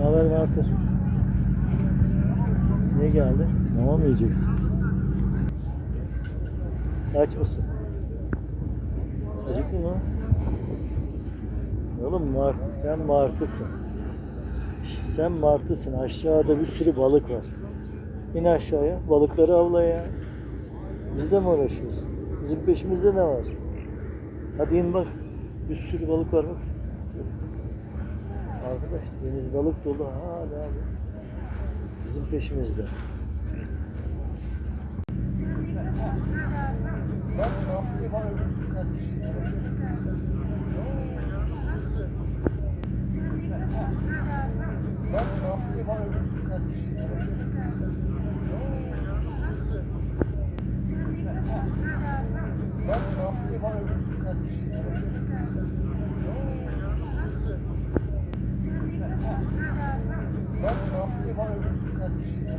Ne haber Martı? Niye geldi? Mama mı yiyeceksin? Aç mısın? Acıktın mı? Oğlum martı, sen martısın. Sen martısın. Aşağıda bir sürü balık var. İn aşağıya, balıkları avla ya. Biz de mi uğraşıyoruz? Bizim peşimizde ne var? Hadi in bak. Bir sürü balık var bak. Arkadaş deniz balık dolu hala bizim peşimizde. Thank you. Ben ne yapayım?